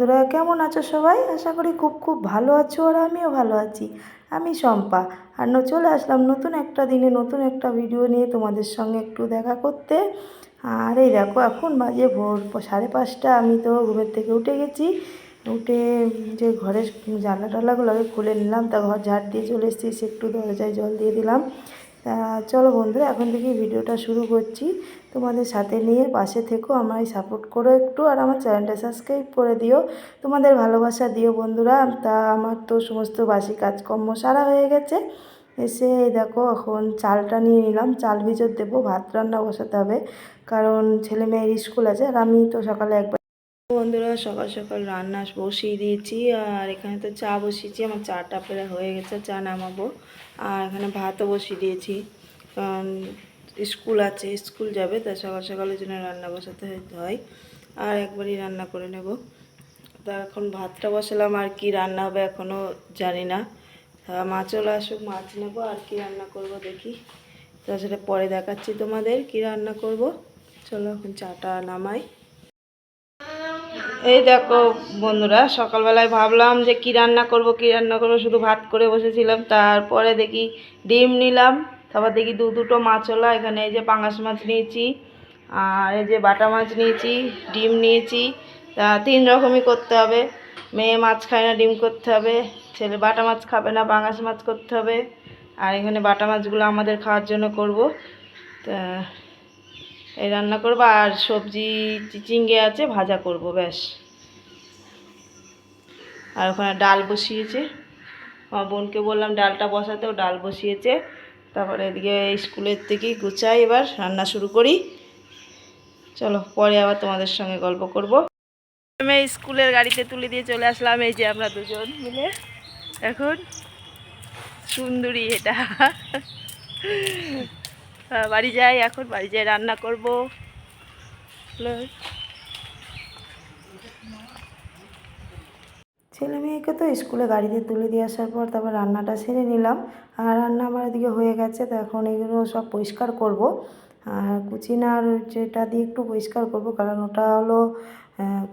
বন্ধুরা, কেমন আছো সবাই? আশা করি খুব খুব ভালো আছো আর আমিও ভালো আছি। আমি শম্পা। আর ন- চলে আসলাম নতুন একটা দিনে, নতুন একটা ভিডিও নিয়ে তোমাদের সঙ্গে একটু দেখা করতে। আর এই দেখো, এখন বাজে ভোর সাড়ে পাঁচটা। আমি তো ঘুমের থেকে উঠে গেছি। উঠে যে ঘরের জানলা টালাগুলোকে খুলে নিলাম, তা ঘর ঝাড় দিয়ে চলে এসেছি, এসে একটু দরজায় জল দিয়ে দিলাম। তা চলো বন্ধুরা, এখন থেকে ভিডিওটা শুরু করছি। তোমাদের সাথে নিয়ে পাশে থেকো, আমায় সাপোর্ট করো একটু আর আমার চ্যানেলটা সাবস্ক্রাইব করে দিও। তোমাদের ভালোবাসা দিও বন্ধুরা, তা আমার তো সমস্ত বাসি কাজকর্ম সারা হয়ে গেছে। এসে দেখো এখন চালটা নিয়ে নিলাম, চাল ভিজোর দেবো, ভাত রান্না বসাতে হবে, কারণ ছেলে মেয়ের স্কুল আছে আর আমি তো সকালে একবার বন্ধুরা সকাল সকাল রান্না বসিয়ে দিয়েছি আর এখানে তো চা বসিয়েছি, আমার চাটা প্রায় হয়ে গেছে, চা নামাবো। আর এখানে ভাতও বসিয়ে দিয়েছি। কারণ স্কুল আছে, স্কুল যাবে তাই সকাল সকালের জন্য রান্না বসাতে হয়- আর একবারই রান্না করে নেব। তা এখন ভাতটা বসালাম, আর কি রান্না হবে এখনও জানি না। মাছ চলে আসুক, মাছ নেব, আর কি রান্না করব দেখি। তা সেটা পরে দেখাচ্ছি তোমাদের, কি রান্না করব। চলো এখন চাটা নামাই। এই দেখো বন্ধুরা, সকালবেলায় ভাবলাম যে কি রান্না করব, কি রান্না করব, শুধু ভাত করে বসেছিলাম। তারপরে দেখি ডিম নিলাম। তারপর দেখি দু দুটো মাছওয়ালা এখানে এই যে পাঙাশ মাছ নিয়েছি, আর এই যে বাটা মাছ নিয়েছি, ডিম নিয়েছি, তা তিন রকমই করতে হবে। মেয়ে মাছ খায় না, ডিম করতে হবে, ছেলে বাটা মাছ খাবে না, পাঙাশ মাছ করতে হবে, আর এখানে বাটা মাছগুলো আমাদের খাওয়ার জন্য করব। তা এই রান্না করব, আর সবজি চিচিঙ্গে আছে, ভাজা করব, ব্যাস। আর ওখানে ডাল বসিয়েছে, আমার বোনকে বললাম ডালটা বসাতেও ডাল বসিয়েছে। তারপরে এদিকে স্কুলের থেকে গুছাই, এবার রান্না শুরু করি। চলো, পরে আবার তোমাদের সঙ্গে গল্প করব। আমি স্কুলের গাড়িতে তুলে দিয়ে চলে আসলাম, এই যে আমরা দুজন মিলে। এখন সুন্দরী এটা। বাড়ি যাই এখন, বাড়ি যাই রান্না করব। ছেলে মেয়েকে তো স্কুলে গাড়িতে তুলে দিয়ে আসার পর তারপর রান্নাটা সেরে নিলাম। আর রান্না আমার এদিকে হয়ে গেছে, তো এখন এগুলো সব পরিষ্কার করব। আর কুচিনার যেটা দিয়ে একটু পরিষ্কার করব, কারণ ওটা হলো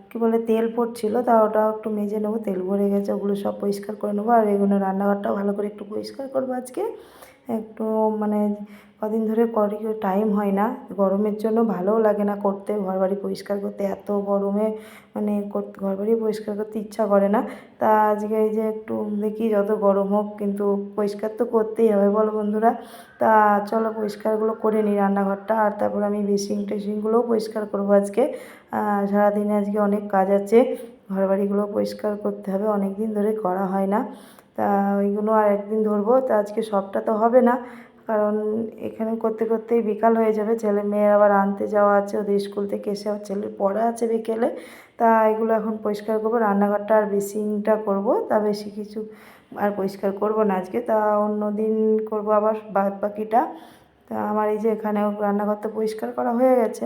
কী বলে, তেল পড়ছিল, তা ওটাও একটু মেজে নেব, তেল ভরে গেছে, ওগুলো সব পরিষ্কার করে নেব, আর এগুলো রান্নাঘরটাও ভালো করে একটু পরিষ্কার করব আজকে। একটু মানে কদিন ধরে করি টাইম হয় না। গরমের জন্য ভালোও লাগে না করতে। ঘরবাড়ি পরিষ্কার করতে এত গরমে মানে কর- বাড়ি পরিষ্কার করতে ইচ্ছা করে না। তা আজকে এই যে একটু দেখি যত গরম হোক, কিন্তু পরিষ্কার তো করতেই হবে বলো বন্ধুরা। তা চলো পরিষ্কারগুলো করে নিই রান্নাঘরটা। আর তারপর আমি বেসিং টেসিংগুলোও পরিষ্কার করব আজকে। সারাদিনে আজকে অনেক কাজ আছে। ঘরবাড়িগুলো পরিষ্কার করতে হবে। অনেক দিন ধরে করা হয় না। তা ওইগুলো আর একদিন ধরবো। তা আজকে সবটা তো হবে না, কারণ এখানে করতে করতেই বিকাল হয়ে যাবে। ছেলে মেয়ের আবার আনতে যাওয়া আছে, ওদের স্কুল থেকে এসে আবার ছেলের পড়া আছে বিকেলে। তা এগুলো এখন পরিষ্কার করব। রান্নাঘরটা আর বেসিংটা করব, তা বেশি কিছু আর পরিষ্কার করব না আজকে। তা অন্য দিন করব আবার বাদ বাকিটা তা আমার এই যে এখানে রান্নাঘর তো পরিষ্কার করা হয়ে গেছে।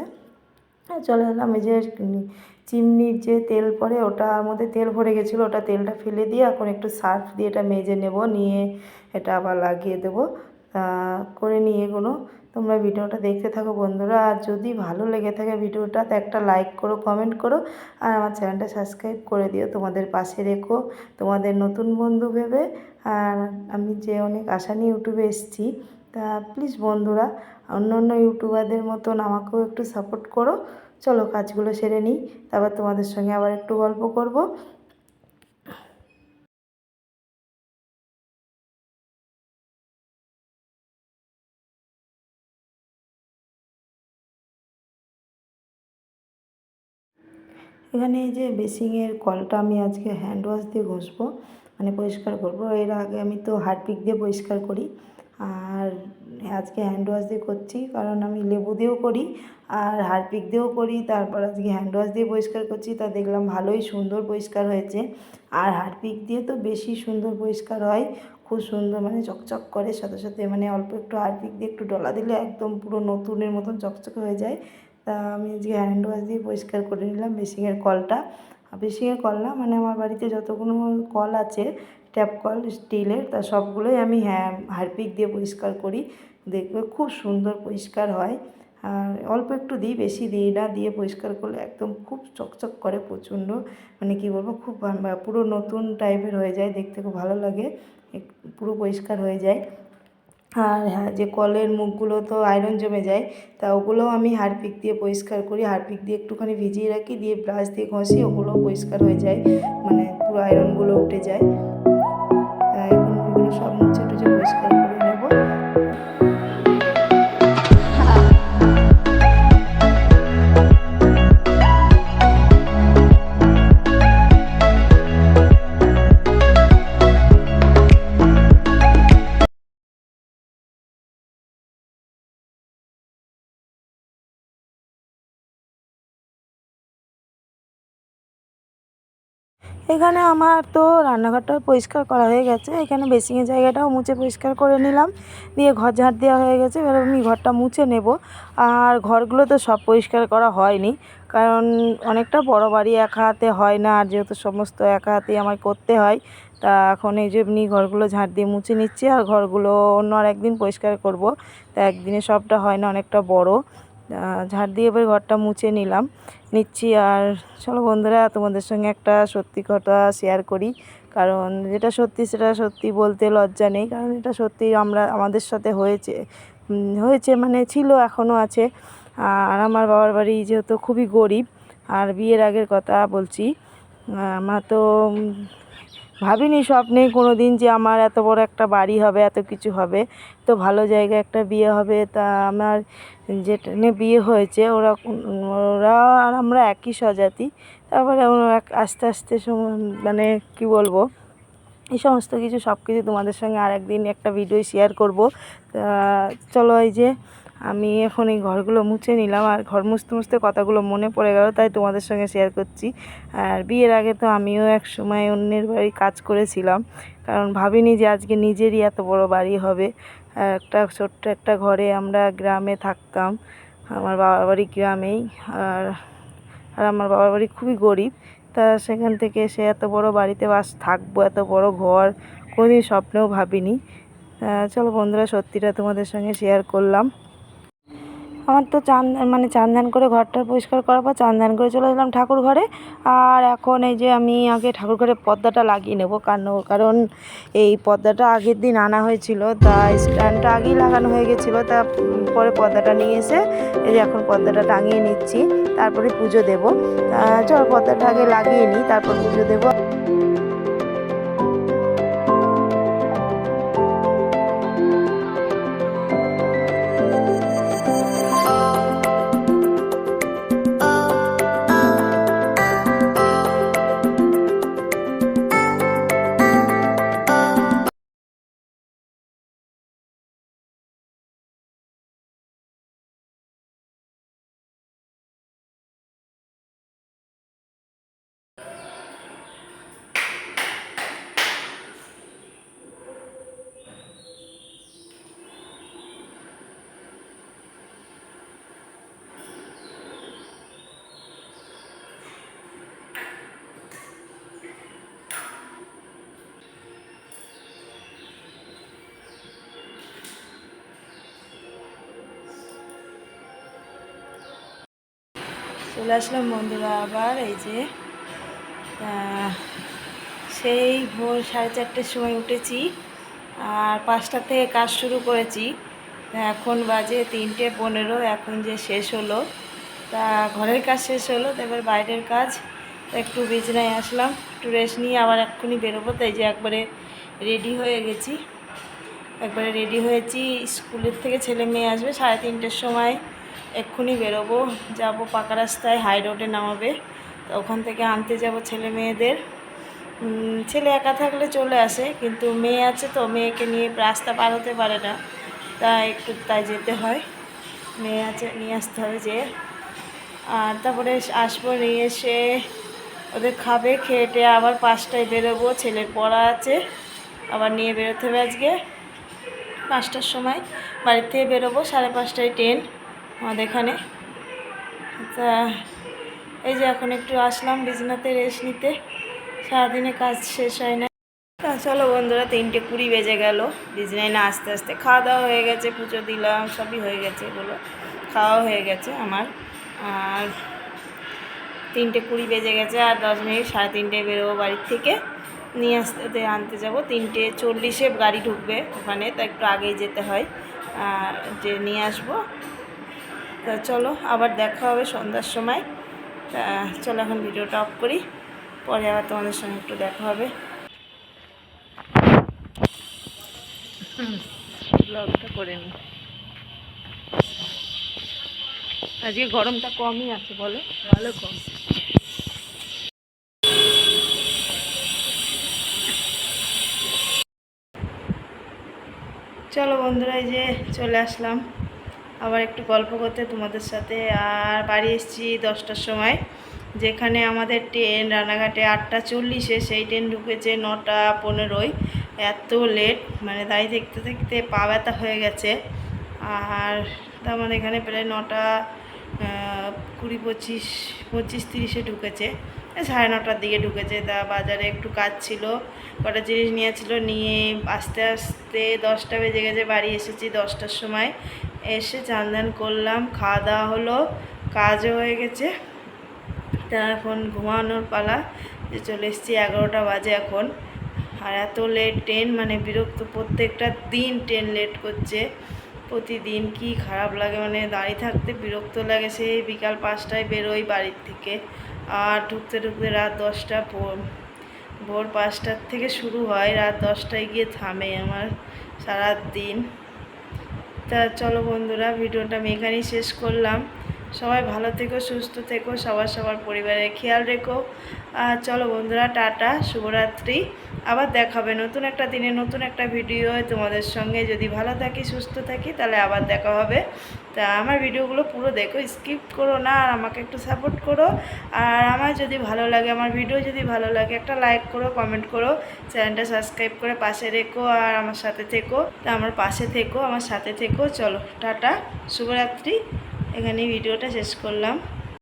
চলে এলাম। এই যে চিমনির যে তেল পড়ে ওটার মধ্যে তেল ভরে গেছিল। ওটা তেলটা ফেলে দিয়ে এখন একটু সার্ফ দিয়ে এটা মেজে নেব, নিয়ে এটা আবার লাগিয়ে দেবো। করে নিয়ে এগুলো। তোমরা ভিডিওটা দেখতে থাকো বন্ধুরা। আর যদি ভালো লেগে থাকে ভিডিওটা, তো একটা লাইক করো কমেন্ট করো। আর আমার চ্যানেলটা সাবস্ক্রাইব করে দিও। তোমাদের পাশে রেখো। তোমাদের নতুন বন্ধু ভেবে। আর আমি যে অনেক আশা নিয়ে ইউটিউবে এসেছি তা প্লিজ বন্ধুরা, অন্য অন্য ইউটিউবারদের মতন আমাকেও একটু সাপোর্ট করো। চলো কাজগুলো সেরে নিই, তারপর তোমাদের সঙ্গে আবার একটু গল্প করব। এখানে এই যে বেসিংয়ের কলটা আমি আজকে হ্যান্ড ওয়াশ দিয়ে ঘষবো মানে পরিষ্কার করব। এর আগে আমি তো হারপিক দিয়ে পরিষ্কার করি। আর আজকে হ্যান্ড ওয়াশ দিয়ে করছি, কারণ আমি লেবু দিয়েও করি আর হারপিক দিয়েও করি, তারপর আজকে হ্যান্ড ওয়াশ দিয়ে পরিষ্কার করছি, তা দেখলাম ভালোই সুন্দর পরিষ্কার হয়েছে। আর হারপিক দিয়ে তো বেশি সুন্দর পরিষ্কার হয়, খুব সুন্দর মানে চকচক করে, সাথে সাথে মানে অল্প একটু হারপিক দিয়ে একটু ডলা দিলে একদম পুরো নতুনের মতন চকচকে হয়ে যায়। তা আমি আজকে হ্যান্ড ওয়াশ দিয়ে পরিষ্কার করে নিলাম বেসিংয়ের কলটা। বেসিংয়ের কল না মানে আমার বাড়িতে যতগুলো কল আছে ট্যাপ কল, স্টিলের, তা সবগুলোই আমি হ্যাঁ হারপিক দিয়ে পরিষ্কার করি। দেখবে খুব সুন্দর পরিষ্কার হয়। আর অল্প একটু দিই, বেশি দিই না, দিয়ে পরিষ্কার করলে একদম খুব চকচক করে প্রচণ্ড। মানে কি বলব, খুব পুরো নতুন টাইপের হয়ে যায়, দেখতে খুব ভালো লাগে। পুরো পরিষ্কার হয়ে যায়। আর হ্যাঁ যে কলের মুখগুলো তো আয়রন জমে যায়, তা ওগুলোও আমি হারপিক দিয়ে পরিষ্কার করি। হারপিক দিয়ে একটুখানি ভিজিয়ে রাখি, দিয়ে ব্রাশ দিয়ে ঘষি, ওগুলোও পরিষ্কার হয়ে যায়। মানে পুরো আয়রনগুলো উঠে যায়। সব মুছে টুছে পরিষ্কার করে এখানে আমার তো রান্নাঘরটা পরিষ্কার করা হয়ে গেছে। এখানে বেসিংয়ের জায়গাটাও মুছে পরিষ্কার করে নিলাম। দিয়ে ঘর ঝাড় দেওয়া হয়ে গেছে। এবার আমি ঘরটা মুছে নেব। আর ঘরগুলো তো সব পরিষ্কার করা হয়নি। কারণ অনেকটা বড় বাড়ি একা হাতে হয় না। আর যেহেতু সমস্ত একা হাতেই আমার করতে হয়, তা এখন এই যে এমনি ঘরগুলো ঝাঁট দিয়ে মুছে নিচ্ছি। আর ঘরগুলো অন্য আর একদিন পরিষ্কার করব। তা একদিনে সবটা হয় না, অনেকটা বড়। ঝাড় দিয়ে এবার ঘরটা মুছে নিলাম। নিচ্ছি আর চলো বন্ধুরা, তোমাদের সঙ্গে একটা সত্যি কথা শেয়ার করি। কারণ যেটা সত্যি সেটা সত্যি বলতে লজ্জা নেই, কারণ এটা সত্যি আমরা, আমাদের সাথে হয়েছে। হয়েছে মানে ছিল, এখনও আছে। আর আমার বাবার বাড়ি যেহেতু খুবই গরিব, আর বিয়ের আগের কথা বলছি। আমার তো ভাবিনি স্বপ্নে কোনো দিন যে আমার এত বড় একটা বাড়ি হবে, এত কিছু হবে। তো ভালো জায়গায় একটা বিয়ে হবে, তা আমার যেটা নিয়ে বিয়ে হয়েছে ওরা ওরা আর আমরা একই স্বজাতি। তারপরে আস্তে আস্তে মানে কি বলব, এই সমস্ত কিছু সব কিছু তোমাদের সঙ্গে আর একদিন একটা ভিডিও শেয়ার করব। চলো এই যে আমি এখন এই ঘরগুলো মুছে নিলাম আর ঘর মুছতে মুছতে কথাগুলো মনে পড়ে গেল, তাই তোমাদের সঙ্গে শেয়ার করছি। আর বিয়ের আগে তো আমিও এক সময় অন্যের বাড়ি কাজ করেছিলাম, কারণ ভাবিনি যে আজকে নিজেরই এত বড় বাড়ি হবে। একটা ছোট্ট একটা ঘরে আমরা গ্রামে থাকতাম, আমার বাবার বাড়ি গ্রামেই, আর আর আমার বাবার বাড়ি খুবই গরিব, তা সেখান থেকে এসে এত বড় বাড়িতে বাস, থাকব, এত বড় ঘর, কোনোদিন স্বপ্নেও ভাবিনি। চলো বন্ধুরা, সত্যিটা তোমাদের সঙ্গে শেয়ার করলাম। আমার তো চান মানে চান করে ঘরটা পরিষ্কার করার পর চান করে চলে এলাম ঠাকুর ঘরে। আর এখন এই যে আমি আগে ঠাকুর ঘরে পর্দাটা লাগিয়ে নেব কারণ কারণ এই পর্দাটা আগের দিন আনা হয়েছিল, তা স্ট্যান্ডটা আগেই লাগানো হয়ে গেছিল, তা পরে পর্দাটা নিয়ে এসে এই যে এখন পর্দাটা টাঙিয়ে নিচ্ছি, তারপরে পুজো দেবো। চলো পর্দাটা আগে লাগিয়ে নিই, তারপর পুজো দেবো। চলে আসলাম বন্ধুরা আবার, এই যে সেই ভোর সাড়ে চারটের সময় উঠেছি আর পাঁচটা থেকে কাজ শুরু করেছি। এখন বাজে তিনটে পনেরো, এখন যে শেষ হলো, তা ঘরের কাজ শেষ হলো, তো এবার বাইরের কাজ একটু বিছনায় আসলাম, একটু রেস্ট নিয়ে আবার এক্ষুনি বেরোবো, তাই যে একবারে রেডি হয়ে গেছি। একবারে রেডি হয়েছি, স্কুলের থেকে ছেলে মেয়ে আসবে সাড়ে তিনটের সময়। এক্ষুনি বেরোবো। যাব পাকা রাস্তায় হাই রোডে নামাবে। তো ওখান থেকে আনতে যাব ছেলে মেয়েদের। ছেলে একা থাকলে চলে আসে, কিন্তু মেয়ে আছে তো, মেয়েকে নিয়ে রাস্তা পার হতে পারে না। তাই একটু তাই যেতে হয়। মেয়ে আছে, নিয়ে আসতে হবে যে। আর তারপরে আসব, নিয়ে এসে ওদের খাবে, খেয়ে আবার পাঁচটায় বেরোবো। ছেলের পড়া আছে, আবার নিয়ে বেরোতে হবে আজকে। পাঁচটার সময় বাড়ির থেকে বেরোবো, সাড়ে পাঁচটায় ট্রেন। আমাদের এখানে। তা এই যে এখন একটু আসলাম বিছনাতে রেস্ট নিতে। সারাদিনে কাজ শেষ হয় না। তা চলো বন্ধুরা, তিনটে কুড়ি বেজে গেল। বিছনায় না আস্তে আস্তে খাওয়া দাওয়া হয়ে গেছে, পুজো দিলাম, সবই হয়ে গেছে এগুলো। খাওয়া হয়ে গেছে আমার। আর তিনটে কুড়ি বেজে গেছে, আর দশ মিনিট, সাড়ে তিনটে বেরোবো বাড়ির থেকে। নিয়ে আসতে, আনতে যাব। তিনটে চল্লিশে গাড়ি ঢুকবে ওখানে, তো একটু আগেই যেতে হয়। আর যে নিয়ে আসব তা চলো আবার দেখা হবে সন্ধ্যার সময়। তা চলো এখন ভিডিওটা অফ করি পরে আবার তোমাদের সঙ্গে একটু দেখা হবে। ব্লগটা করে নিই আজকে গরমটা কমই আছে বলো? ভালো কম। চলো বন্ধুরা এই যে চলে আসলাম। আবার একটু গল্প করতে তোমাদের সাথে। আর বাড়ি এসেছি দশটার সময়, যেখানে আমাদের ট্রেন রানাঘাটে আটটা চল্লিশে, সেই ট্রেন ঢুকেছে নটা পনেরোই এত লেট মানে দাঁড়িয়ে দেখতে দেখতে পা ব্যথা হয়ে গেছে। আর তার মানে এখানে প্রায় নটা কুড়ি পঁচিশ পঁচিশ তিরিশে ঢুকেছে। সাড়ে নটার দিকে ঢুকেছে, তা বাজারে একটু কাজ ছিল, কটা জিনিস নিয়েছিল, নিয়ে আস্তে আস্তে দশটা বেজে গেছে, বাড়ি এসেছি দশটার সময়। এসে চানদান করলাম, খাওয়া দাওয়া হলো, কাজও হয়ে গেছে। তা এখন ঘুমানোর পালা যে চলে এসেছি, এগারোটা বাজে এখন। আর এত লেট ট্রেন মানে বিরক্ত প্রত্যেকটা দিন ট্রেন লেট করছে। প্রতিদিন কি খারাপ লাগে মানে দাঁড়িয়ে থাকতে বিরক্ত লাগে। সেই বিকাল পাঁচটায় বেরোই বাড়ির থেকে। আর ঢুকতে ঢুকতে রাত দশটা ভোর ভোর পাঁচটার থেকে শুরু হয়। রাত দশটায় গিয়ে থামে আমার সারা দিন তা চলো বন্ধুরা, ভিডিওটা আমি এখানেই শেষ করলাম। সবাই ভালো থেকো, সুস্থ থেকো, সবার সবার পরিবারের খেয়াল রেখো। আর চলো বন্ধুরা, টাটা, শুভরাত্রি। আবার দেখাবে নতুন একটা দিনে নতুন একটা ভিডিও তোমাদের সঙ্গে যদি ভালো থাকি, সুস্থ থাকি, তাহলে আবার দেখা হবে। তা আমার ভিডিওগুলো পুরো দেখো স্কিপ করো না, আর আমাকে একটু সাপোর্ট করো। আর আমার যদি ভালো লাগে, আমার ভিডিও যদি ভালো লাগে, একটা লাইক করো কমেন্ট করো। চ্যানেলটা সাবস্ক্রাইব করে পাশে রেখো, আর আমার সাথে থেকো। তা আমার পাশে থেকো, আমার সাথে থেকো। চলো, টাটা, শুভরাত্রি। এখানে ভিডিওটা শেষ করলাম।